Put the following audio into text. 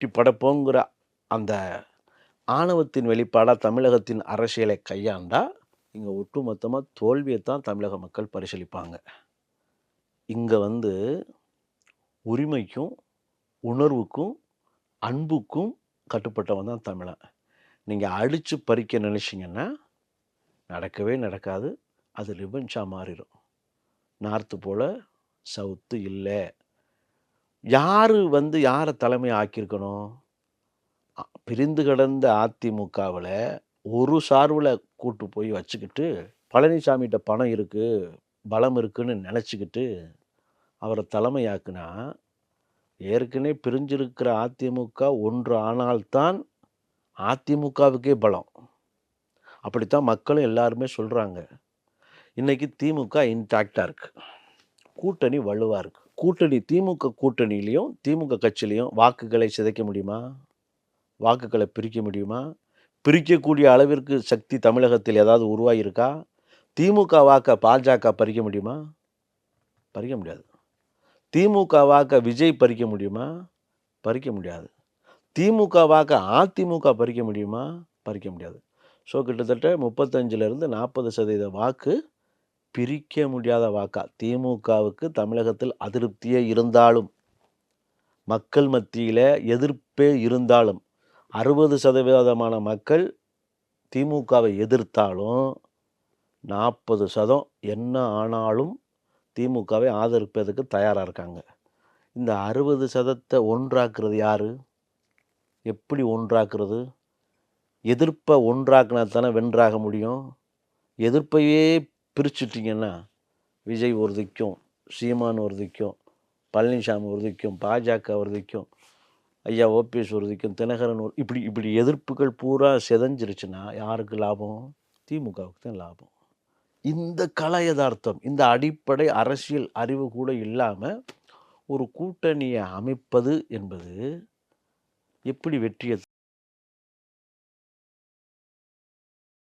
வெற்றி படைப்போங்கிற அந்த ஆணவத்தின் வெளிப்பாடாக தமிழகத்தின் அரசியலை கையாண்டா இங்கே ஒட்டுமொத்தமாக தோல்வியை தான் தமிழக மக்கள் பரிசீலிப்பாங்க. இங்கே வந்து உரிமைக்கும் உணர்வுக்கும் அன்புக்கும் கட்டுப்பட்டவன் தான் தமிழன். நீங்கள் அடித்து பறிக்க நினச்சிங்கன்னா நடக்கவே நடக்காது. அது ரிவென்ஸாக மாறிடும் நார்த்து போல் சவுத்து இல்லை. யார் வந்து யாரை தலைமை ஆக்கியிருக்கணும்? பிரிந்து கிடந்த அதிமுகவில் ஒரு சார்பில் கூட்டு போய் வச்சுக்கிட்டு பழனிசாமிகிட்ட பணம் இருக்குது பலம் இருக்குன்னு நினச்சிக்கிட்டு அவரை தலைமையாக்குனா ஏற்கனவே பிரிஞ்சிருக்கிற அதிமுக ஒன்று ஆனால்தான் அதிமுகவுக்கே பலம். அப்படித்தான் மக்களும் எல்லாருமே சொல்கிறாங்க இன்றைக்கி திமுக இன்டாக்டாக இருக்குது கூட்டணி வலுவாக இருக்குது கூட்டணி திமுக கூட்டணியிலையும் திமுக கட்சியிலையும் வாக்குகளை சிதைக்க முடியுமா? வாக்குகளை பிரிக்க முடியுமா? பிரிக்கக்கூடிய அளவிற்கு சக்தி தமிழகத்தில் ஏதாவது உருவாகியிருக்கா திமுக வாக்கை பாஜக பறிக்க முடியுமா? பறிக்க முடியாது. திமுக வாக்கை விஜய் பறிக்க முடியுமா? பறிக்க முடியாது. திமுக வாக்கை அதிமுக பறிக்க முடியுமா? பறிக்க முடியாது. ஸோ கிட்டத்தட்ட முப்பத்தஞ்சிலிருந்து நாற்பது சதவீத வாக்கு பிரிக்க முடியாத வாக்கா. திமுகவுக்கு தமிழகத்தில் அதிருப்தியே இருந்தாலும் மக்கள் மத்தியில் எதிர்ப்பே இருந்தாலும் அறுபது சதவீதமான மக்கள் திமுகவை எதிர்த்தாலும் நாற்பது சதம் என்ன ஆனாலும் திமுகவை ஆதரிப்பதற்கு தயாராக இருக்காங்க. இந்த அறுபது சதத்தை ஒன்றாக்குறது யார்? எப்படி ஒன்றாக்குறது? எதிர்ப்பை ஒன்றாக்குனா தானே வென்றாக முடியும். எதிர்ப்பையே பிரிச்சுட்டிங்கன்னா விஜய் ஒரு திக்கும் சீமான் ஒரு திக்கும் பழனிசாமி ஒரு திக்கும் பாஜக ஒரு திக்கும் ஐயா ஓபிஎஸ் ஒரு திக்கும் தினகரன் ஒரு இப்படி இப்படி எதிர்ப்புகள் பூரா செதஞ்சிருச்சுன்னா யாருக்கு லாபம்? திமுகவுக்கு தான் லாபம். இந்த கல யதார்த்தம் இந்த அடிப்படை அரசியல் அறிவு கூட இல்லாமல் ஒரு கூட்டணியை அமைப்பது என்பது எப்படி வெற்றியை